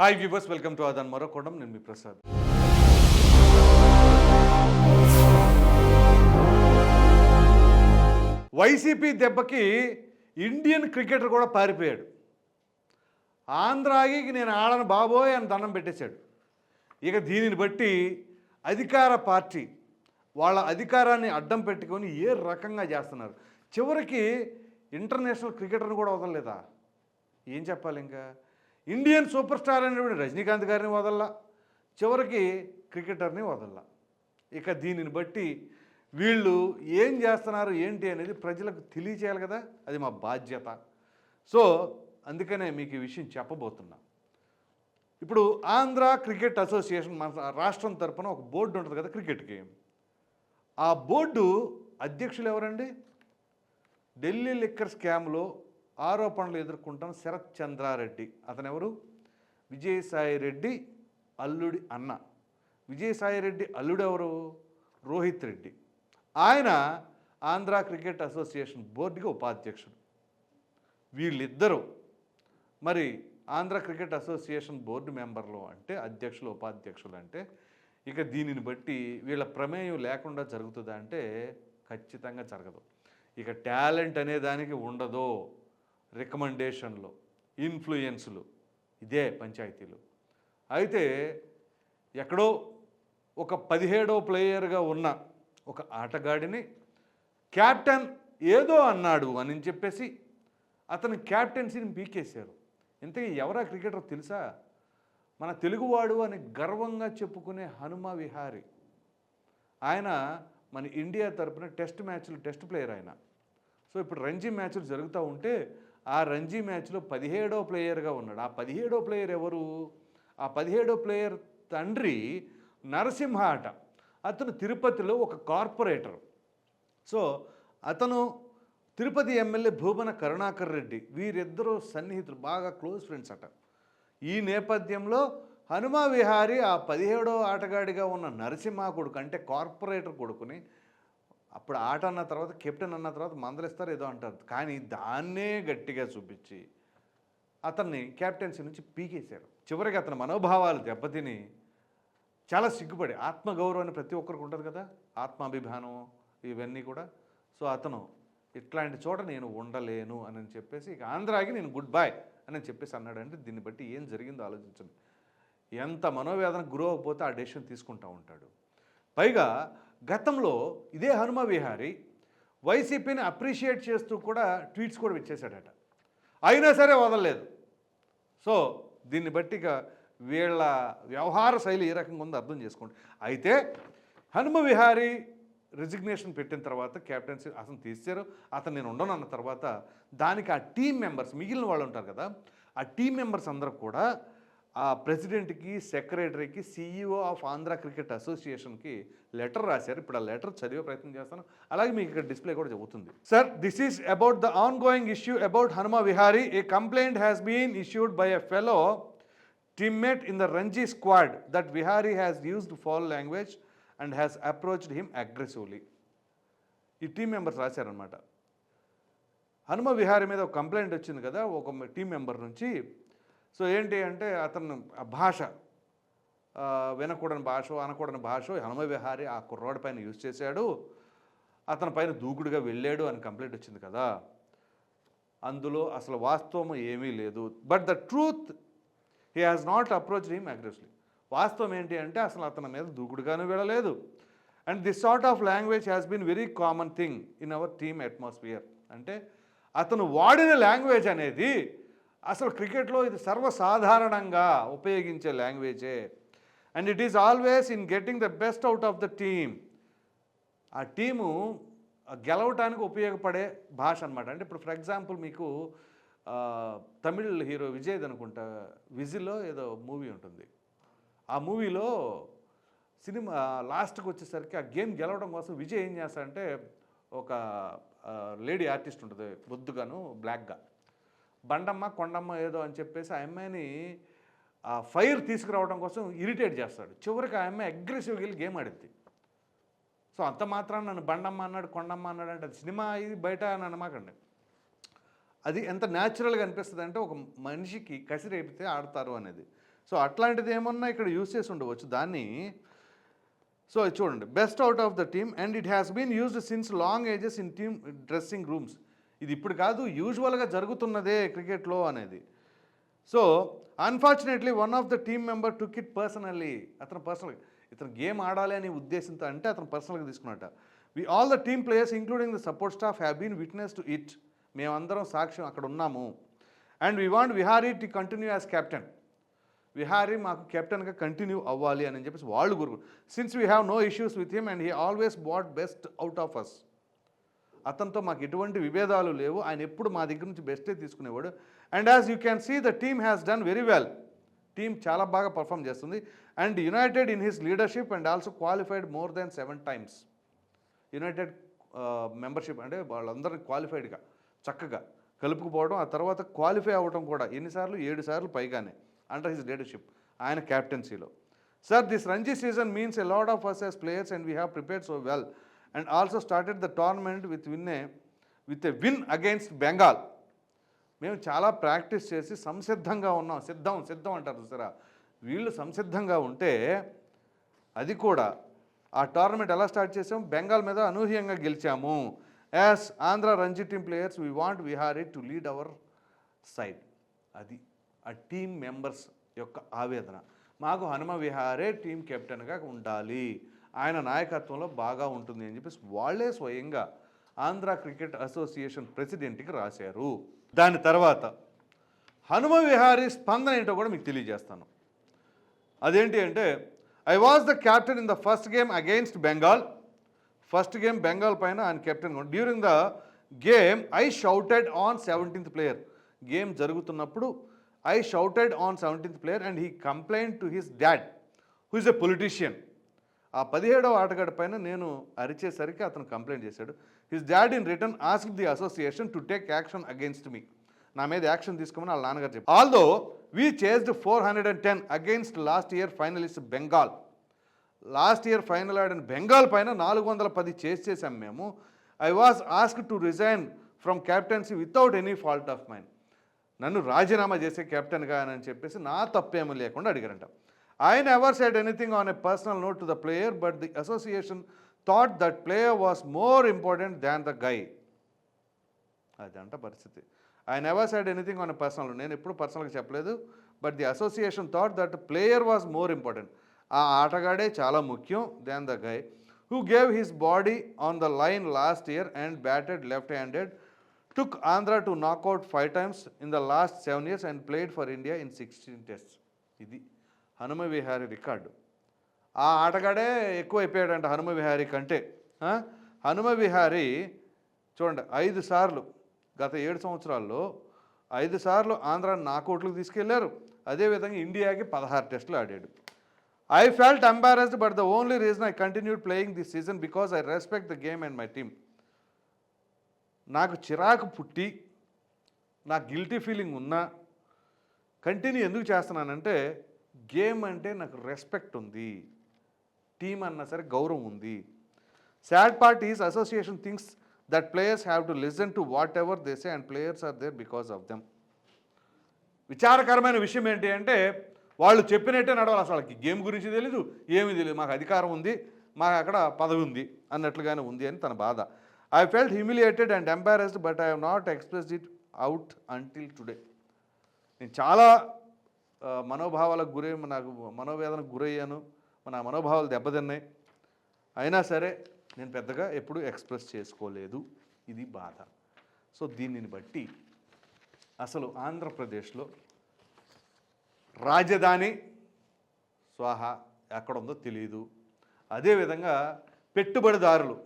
Hi viewers welcome to ఆదాన్ మరో నేను మీ ప్రసాద్ వైసీపీ దెబ్బకి ఇండియన్ క్రికెటర్ కూడా పారిపోయాడు. ఆంధ్రాకి నేను ఆడను బాబోయ్ అని దండం పెట్టేశాడు. ఇక దీనిని బట్టి అధికార పార్టీ వాళ్ళ అధికారాన్ని అడ్డం పెట్టుకొని ఏ రకంగా చేస్తున్నారు? చివరికి ఇంటర్నేషనల్ క్రికెటర్ని కూడా వదలలేదా? ఏం చెప్పాలి ఇంకా ఇండియన్ సూపర్ స్టార్ అనేటువంటి రజనీకాంత్ గారిని వదల్లా చివరికి క్రికెటర్ని వదల్లా. ఇక దీనిని బట్టి వీళ్ళు ఏం చేస్తున్నారు ఏంటి అనేది ప్రజలకు తెలియచేయాలి కదా అది మా బాధ్యత. సో అందుకనే మీకు ఈ విషయం చెప్పబోతున్నా. ఇప్పుడు ఆంధ్ర క్రికెట్ అసోసియేషన్ మన రాష్ట్రం తరపున ఒక బోర్డు ఉంటుంది కదా క్రికెట్కి. ఆ బోర్డు అధ్యక్షులు ఎవరండి? ఢిల్లీ లిక్కర్ స్కామ్లో ఆరోపణలు ఎదుర్కొంటున్న శరత్ చంద్రారెడ్డి. అతనెవరు? విజయసాయి రెడ్డి అల్లుడి అన్న. విజయసాయి రెడ్డి అల్లుడు ఎవరు రోహిత్ రెడ్డి. ఆయన ఆంధ్ర క్రికెట్ అసోసియేషన్ బోర్డుకి ఉపాధ్యక్షుడు. వీళ్ళిద్దరూ మరి ఆంధ్ర క్రికెట్ అసోసియేషన్ బోర్డు మెంబర్లు అంటే అధ్యక్షులు ఉపాధ్యక్షులు అంటే ఇక దీనిని బట్టి వీళ్ళ ప్రమేయం లేకుండా జరుగుతుందా అంటే ఖచ్చితంగా జరగదు. ఇక టాలెంట్ అనే దానికి ఉండదు. రికమెండేషన్లు ఇన్ఫ్లుయెన్స్లు ఇదే పంచాయతీలు. అయితే ఎక్కడో ఒక పదిహేడో ప్లేయర్గా ఉన్న ఒక ఆటగాడిని క్యాప్టెన్ ఏదో అన్నాడు అని చెప్పేసి అతని క్యాప్టెన్సీని పీకేశారు. ఇంతకీ ఎవరా క్రికెటర్ తెలుసా? మన తెలుగువాడు అని గర్వంగా చెప్పుకునే హనుమ విహారి. ఆయన మన ఇండియా తరపున టెస్ట్ మ్యాచ్లు టెస్ట్ ప్లేయర్ ఆయన. సో ఇప్పుడు రంజీ మ్యాచ్లు జరుగుతూ ఉంటే ఆ రంజీ మ్యాచ్లో పదిహేడో ప్లేయర్గా ఉన్నాడు. ఆ పదిహేడో ప్లేయర్ ఎవరు? ఆ పదిహేడో ప్లేయర్ తండ్రి నరసింహ ఆట. అతను తిరుపతిలో ఒక కార్పొరేటర్. సో అతను తిరుపతి ఎమ్మెల్యే భూమన కరుణాకర్ రెడ్డి వీరిద్దరూ సన్నిహితులు బాగా క్లోజ్ ఫ్రెండ్స్ అట. ఈ నేపథ్యంలో హనుమా విహారి ఆ పదిహేడో ఆటగాడిగా ఉన్న నరసింహ కొడుకు అంటే కార్పొరేటర్ కొడుకుని అప్పుడు ఆట అన్న తర్వాత కెప్టెన్ అన్న తర్వాత మందలిస్తారు ఏదో అంటారు. కానీ దాన్నే గట్టిగా చూపించి అతన్ని క్యాప్టెన్సీ నుంచి పీకేశారు చివరికి అతని మనోభావాలు దెబ్బతిని చాలా సిగ్గుపడి ఆత్మగౌరవాన్ని ప్రతి ఒక్కరికి ఉంటుంది కదా ఆత్మాభిమానం ఇవన్నీ కూడా. సో అతను ఇట్లాంటి చోట నేను ఉండలేను అని చెప్పేసి ఇక ఆంధ్రాకి నేను గుడ్ బాయ్ అని చెప్పేసి అన్నాడంటే దీన్ని బట్టి ఏం జరిగిందో ఆలోచించండి. ఎంత మనోవేదన గురవకపోతే ఆ డెసిషన్ తీసుకుంటూ ఉంటాడు. పైగా గతంలో ఇదే హనుమ విహారి వైసీపీని అప్రిషియేట్ చేస్తూ కూడా ట్వీట్స్ కూడా ఇచ్చేశాడట అయినా సరే వదలలేదు. సో దీన్ని బట్టి ఇక వీళ్ళ వ్యవహార శైలి ఏ రకంగా ఉందో అర్థం చేసుకోండి. అయితే హనుమ విహారీ రిజిగ్నేషన్ పెట్టిన తర్వాత క్యాప్టెన్సీ అతను తీశారు అతను నేను ఉండను అన్న తర్వాత దానికి ఆ టీం మెంబర్స్ మిగిలిన వాళ్ళు ఉంటారు కదా ఆ టీం మెంబర్స్ అందరూ కూడా ఆ ప్రెసిడెంట్కి సెక్రటరీకి సీఈఓ ఆఫ్ ఆంధ్ర క్రికెట్ అసోసియేషన్కి లెటర్ రాశారు. ఇప్పుడు ఆ లెటర్ చదివే ప్రయత్నం చేస్తాను. అలాగే మీకు ఇక్కడ డిస్ప్లే కూడా చెబుతుంది. Sir this is about the ongoing issue about Hanuma Vihari. A complaint has been issued by a fellow teammate in the Ranji squad that Vihari has used foul language and has approached him aggressively. ఈ team members రాశారనమాట హనుమ విహారి మీద ఒక complaint వచ్చింది కదా ఒక team member నుంచి. So ఏంటి అంటే అతను ఆ భాష వినకూడని భాష అనకూడని భాష హనుమ విహారి ఆ కుర్రాడి పైన యూజ్ చేశాడు. అతని పైన దూకుడుగా వెళ్ళాడు అని కంప్లైంట్ వచ్చింది కదా. అందులో అసలు వాస్తవం ఏమీ లేదు. But the truth he has not approach him aggressively వాస్తవం ఏంటి అంటే అసలు అతని మీద దూకుడుగాను వెళ్ళలేదు. And this sort of language has been very common thing in our team atmosphere అంటే అతను వాడిన లాంగ్వేజ్ అనేది అసలు క్రికెట్లో ఇది సర్వసాధారణంగా ఉపయోగించే లాంగ్వేజే. And it is always in getting the best out of the team ఆ టీము గెలవటానికి ఉపయోగపడే భాష అనమాట అంటే ఇప్పుడు ఫర్ ఎగ్జాంపుల్ మీకు తమిళ్ హీరో విజయ్ అనుకుంటా విజిల్లో ఏదో మూవీ ఉంటుంది. ఆ మూవీలో సినిమా లాస్ట్కి వచ్చేసరికి ఆ గేమ్ గెలవడం కోసం విజయ్ ఏం చేస్తాడంటే ఒక లేడీ ఆర్టిస్ట్ ఉంటుంది బొద్దుగాను బ్లాక్గా బండమ్మ కొండమ్మ ఏదో అని చెప్పేసి ఆ అమ్మాయిని ఆ ఫైర్ తీసుకురావడం కోసం ఇరిటేట్ చేస్తాడు. చివరికి ఆ అమ్మాయి అగ్రెసివ్గా వెళ్ళి గేమ్ ఆడిద్ది సో అంత మాత్రం నన్ను బండమ్మ అన్నాడు కొండమ్మ అన్నాడు అంటే అది సినిమా ఇది బయట అని అనమాకండి. అది ఎంత న్యాచురల్గా అనిపిస్తుంది అంటే ఒక మనిషికి కసి రేపితే ఆడతారు అనేది. సో అట్లాంటిది ఏమన్నా ఇక్కడ యూస్ చేసి ఉండవచ్చు. దాన్ని సో ఇది చూడండి. Best out of the team and it has been used since long ages in team dressing rooms ఇది ఇప్పుడు కాదు యూజువల్గా జరుగుతున్నదే క్రికెట్లో అనేది. So unfortunately one of the team member took it personally అతను పర్సనల్ ఇతను గేమ్ ఆడాలి అనే ఉద్దేశంతో అంటే అతను పర్సనల్గా తీసుకున్నట్ట. We all the team players including the support staff have been witness to it మేమందరం సాక్ష్యం అక్కడ ఉన్నాము. And we want Vihari to continue as captain Vihari మాకు కెప్టెన్గా కంటిన్యూ అవ్వాలి అని చెప్పేసి వాళ్ళు గురు since we have no issues with him and he always bat best out of us అతనితో మాకు ఎటువంటి విభేదాలు లేవు. ఆయన ఎప్పుడు మా దగ్గర నుంచి బెస్టే తీసుకునేవాడు. And as you can see the team has done very well team చాలా బాగా పర్ఫామ్ చేస్తుంది. And united in his leadership and also qualified more than seven times united membership అంటే వాళ్ళందరినీ క్వాలిఫైడ్గా చక్కగా కలుపుకుపోవడం ఆ తర్వాత క్వాలిఫై అవ్వడం కూడా ఎన్నిసార్లు? ఏడు సార్లు పైగానే అండర్ హిస్ లీడర్షిప్ ఆయన క్యాప్టెన్సీలో sir this Ranji season means a lot of us as players and we have prepared so well and also started the tournament with win a with a win against Bengal మేము చాలా practice చేసి సంసిద్ధంగా ఉన్నాం. సిద్ధం సిద్ధం అంటారు చూసారా? వీళ్ళు సంసిద్ధంగా ఉంటే అది కూడా. ఆ టోర్నమెంట్ ఎలా స్టార్ట్ చేసాము బెంగాల్ మీద అనూహ్యంగా గెలిచాము. As Andhra Ranji team players we want Vihari to lead our side అది ఆ టీం మెంబర్స్ యొక్క ఆవేదన. మాకు హనుమ విహారే టీం కెప్టెన్గా ఉండాలి. ఆయన నాయకత్వంలో బాగా ఉంటుంది అని చెప్పేసి వాళ్ళే స్వయంగా ఆంధ్ర క్రికెట్ అసోసియేషన్ ప్రెసిడెంట్కి రాశారు. దాని తర్వాత హనుమ విహారీ స్పందన ఏంటో కూడా మీకు తెలియజేస్తాను. అదేంటి అంటే I was the captain in the first game against Bengal first game Bengal పైన ఆయన captain during the game I shouted on seventeenth player game జరుగుతున్నప్పుడు I shouted on seventeenth player and he complaint to his dad who is a politician ఆ పదిహేడవ ఆటగాడి పైన నేను అరిచేసరికి అతను కంప్లైంట్ చేశాడు. His dad in return ask the association to take action against me నా మీద యాక్షన్ తీసుకోమని వాళ్ళ నాన్నగారు చెప్పారు. Although we chased four hundred and ten against last year finalist Bengal last year final ఆడిన బెంగాల్ పైన నాలుగు వందల పది చేసి చేసాం మేము. I was ask to resign from captaincy without any fault of mine నన్ను రాజీనామా చేసే కెప్టెన్గా అని చెప్పేసి నా తప్పేమీ లేకుండా అడిగారంట. I never said anything on a personal note to the player but the association thought that player was more important than the guy అదంట పరిస్థితి. I never said anything on personal నేను ఎప్పుడు పర్సనల్గా చెప్పలేదు but the association thought that player was more important ఆ ఆటగాడే చాలా ముఖ్యం than the guy who gave his body on the line last year and batted left handed took Andhra to knockout five times in the last seven years and played for India in sixteen test ఇది Hanuma Vihari record. ఆ ఆటగాడే ఎక్కువ అయిపోయాడంట హనుమ విహారి కంటే. హనుమ విహారి చూడండి ఐదు సార్లు గత ఏడు సంవత్సరాల్లో ఐదు సార్లు ఆంధ్ర నాకౌట్లకు తీసుకెళ్ళారు. అదేవిధంగా ఇండియాకి పదహారు టెస్టులు ఆడాడు. I felt embarrassed but the only reason I continued playing this season because I respect the game and my team నాకు చిరాకు పుట్టి నాకు గిల్టీ ఫీలింగ్ ఉన్నా కంటిన్యూ ఎందుకు చేస్తున్నానంటే గేమ్ అంటే నాకు రెస్పెక్ట్ ఉంది. టీం అన్నా సరే గౌరవం ఉంది. Sad part is association things that players have to listen to whatever they say and players are there because of them. విచారకరమైన విషయం ఏంటి అంటే వాళ్ళు చెప్పినట్టే నడవాలి అసలు. వాళ్ళకి గేమ్ గురించి తెలీదు ఏమీ తెలియదు మాకు అధికారం ఉంది మాకు అక్కడ పదవి ఉంది అన్నట్లుగానే ఉంది అని తన బాధ. I felt humiliated and embarrassed but I have not expressed it out until today నేను చాలా మనోభావాలకు గురై నాకు మనోవేదనకు గురయ్యాను. నా మనోభావాలు దెబ్బతిన్నాయి. అయినా సరే నేను పెద్దగా ఎప్పుడూ ఎక్స్ప్రెస్ చేసుకోలేదు. ఇది బాధ. సో దీనిని బట్టి అసలు ఆంధ్రప్రదేశ్లో రాజధాని స్వాహ ఎక్కడుందో తెలియదు అదేవిధంగా పెట్టుబడిదారులు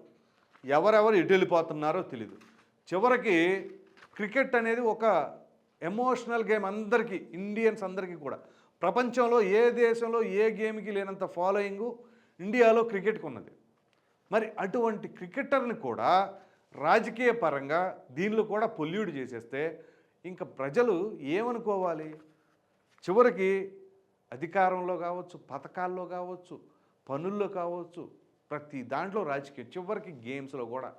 ఎవరెవరు ఎటు వెళ్ళిపోతున్నారో తెలియదు చివరికి క్రికెట్ అనేది ఒక ఎమోషనల్ గేమ్ అందరికీ ఇండియన్స్ అందరికీ కూడా. ప్రపంచంలో ఏ దేశంలో ఏ గేమ్కి లేనంత ఫాలోయింగ్ ఇండియాలో క్రికెట్కి ఉన్నది. మరి అటువంటి క్రికెటర్ని కూడా రాజకీయ పరంగా దీనిలో కూడా పొల్యూడ్ చేసేస్తే ఇంకా ప్రజలు ఏమనుకోవాలి? చివరికి అధికారంలో కావచ్చు పథకాల్లో కావచ్చు పనుల్లో కావచ్చు ప్రతి దాంట్లో రాజకీయం. చివరికి గేమ్స్లో కూడా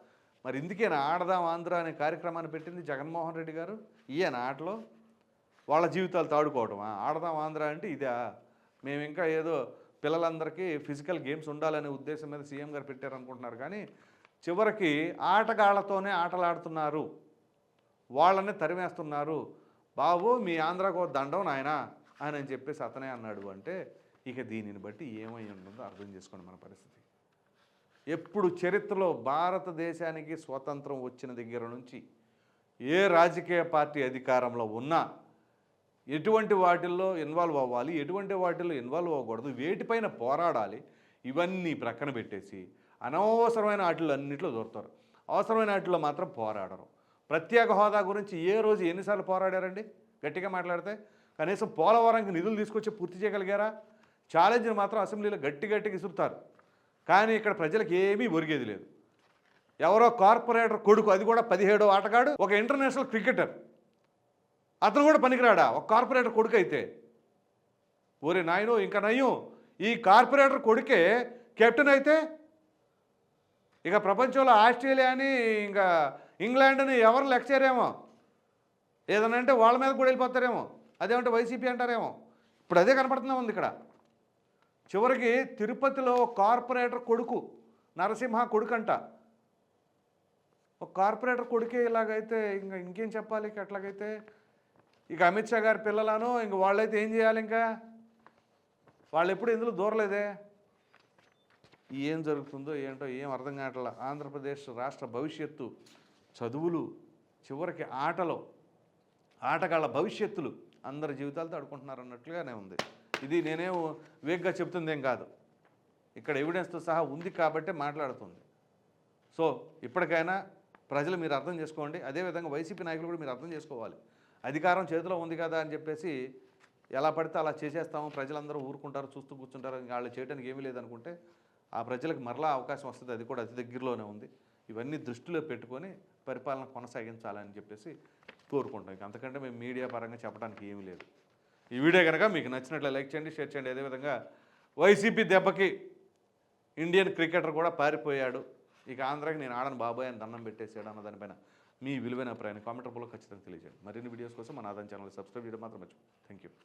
మరి ఇందుకేనా ఆడదాం ఆంధ్ర అనే కార్యక్రమాన్ని పెట్టింది జగన్మోహన్ రెడ్డి గారు. ఈయన ఆటలో వాళ్ళ జీవితాలు తాడుకోవటమా? ఆడదాం ఆంధ్ర అంటే ఇదా? మేము ఇంకా ఏదో పిల్లలందరికీ ఫిజికల్ గేమ్స్ ఉండాలనే ఉద్దేశం మీద సీఎం గారు పెట్టారనుకుంటున్నారు. కానీ చివరికి ఆటగాళ్ళతోనే ఆటలాడుతున్నారు. వాళ్ళని తరిమేస్తున్నారు. బాబు మీ ఆంధ్రాకు దండం నాయన అని అని చెప్పేసి అతనే అన్నాడు అంటే ఇక దీనిని బట్టి ఏమై ఉంటుందో అర్థం చేసుకోండి మన పరిస్థితి. ఎప్పుడు చరిత్రలో భారతదేశానికి స్వతంత్రం వచ్చిన దగ్గర నుంచి ఏ రాజకీయ పార్టీ అధికారంలో ఉన్నా ఎటువంటి వాటిల్లో ఇన్వాల్వ్ అవ్వాలి ఎటువంటి వాటిల్లో ఇన్వాల్వ్ అవ్వకూడదు వేటిపైన పోరాడాలి ఇవన్నీ ప్రక్కన పెట్టేసి అనవసరమైన వాటిలో అన్నింటిలో దొరుకుతారు అవసరమైన వాటిలో మాత్రం పోరాడరు. ప్రత్యేక హోదా గురించి ఏ రోజు ఎన్నిసార్లు పోరాడారండి? గట్టిగా మాట్లాడితే కనీసం పోలవరానికి నిధులు తీసుకొచ్చి పూర్తి చేయగలిగారా? ఛాలెంజ్ని మాత్రం అసెంబ్లీలో గట్టి గట్టిగా ఇసురుతారు కానీ ఇక్కడ ప్రజలకు ఏమీ ఒరిగేది లేదు. ఎవరో కార్పొరేటర్ కొడుకు అది కూడా పదిహేడో ఆటగాడు ఒక ఇంటర్నేషనల్ క్రికెటర్. అతను కూడా పనికిరాడా? ఒక కార్పొరేటర్ కొడుకు అయితే ఓరే నాయనో ఇంకా నయ్యం ఈ కార్పొరేటర్ కొడుకే కెప్టెన్ అయితే ఇక ప్రపంచంలో ఆస్ట్రేలియాని ఇంకా ఇంగ్లాండ్ అని ఎవరు లెక్చరేమో చేయరేమో? ఏదన్నా అంటే వాళ్ళ మీద కూడా వెళ్ళిపోతారేమో? అదేమంటే వైసీపీ అంటారేమో? ఇప్పుడు అదే కనపడుతున్నా ఉంది ఇక్కడ. చివరికి తిరుపతిలో కార్పొరేటర్ కొడుకు నరసింహ కొడుకు అంట ఒక కార్పొరేటర్ కొడుకే ఇలాగైతే ఇంకా ఇంకేం చెప్పాలి? ఇక అట్లాగైతే ఇక అమిత్ షా గారి పిల్లలను ఇంక వాళ్ళైతే ఏం చేయాలి ఇంకా? వాళ్ళు ఎప్పుడు ఎందులో దూరలేదే ఏం జరుగుతుందో ఏంటో ఏం అర్థం కావట్లా? ఆంధ్రప్రదేశ్ రాష్ట్ర భవిష్యత్తు చదువులు చివరికి ఆటలో ఆటగాళ్ళ భవిష్యత్తులు అందరి జీవితాలతో ఆడుకుంటున్నారు అన్నట్లుగానే ఉంది. ఇది నేనేం వేగ్గా చెప్తుందేం కాదు. ఇక్కడ ఎవిడెన్స్తో సహా ఉంది కాబట్టే మాట్లాడుతుంది. సో ఇప్పటికైనా ప్రజలు మీరు అర్థం చేసుకోండి. అదేవిధంగా వైసీపీ నాయకులు కూడా మీరు అర్థం చేసుకోవాలి. అధికారం చేతిలో ఉంది కదా అని చెప్పేసి ఎలా పడితే అలా చేసేస్తాము. ప్రజలందరూ ఊరుకుంటారు చూస్తూ కూర్చుంటారు. వాళ్ళు చేయడానికి ఏమీ లేదనుకుంటే ఆ ప్రజలకు మరలా అవకాశం వస్తుంది. అది కూడా అతి దగ్గరలోనే ఉంది. ఇవన్నీ దృష్టిలో పెట్టుకొని పరిపాలన కొనసాగించాలని చెప్పేసి కోరుకుంటాం ఇంక అంతకంటే మేము మీడియా పరంగా చెప్పడానికి ఏమీ లేదు. ఈ వీడియో కనుక మీకు నచ్చినట్లు లైక్ చేయండి షేర్ చేయండి. అదేవిధంగా వైసీపీ దెబ్బకి ఇండియన్ క్రికెటర్ కూడా పారిపోయాడు. ఇక ఆంధ్రాకి నేను ఆడను బాబాయ్ అని దండం పెట్టేసాడు అన్న దానిపైన మీ విలువైన అభిప్రాయాన్ని కామెంట్ రూపంలో ఖచ్చితంగా తెలియజేయండి. మరిన్ని వీడియోస్ కోసం మన ఆదాయం ఛానల్ సబ్స్క్రైబ్ చేయడం మాత్రం మర్చిపో. Thank you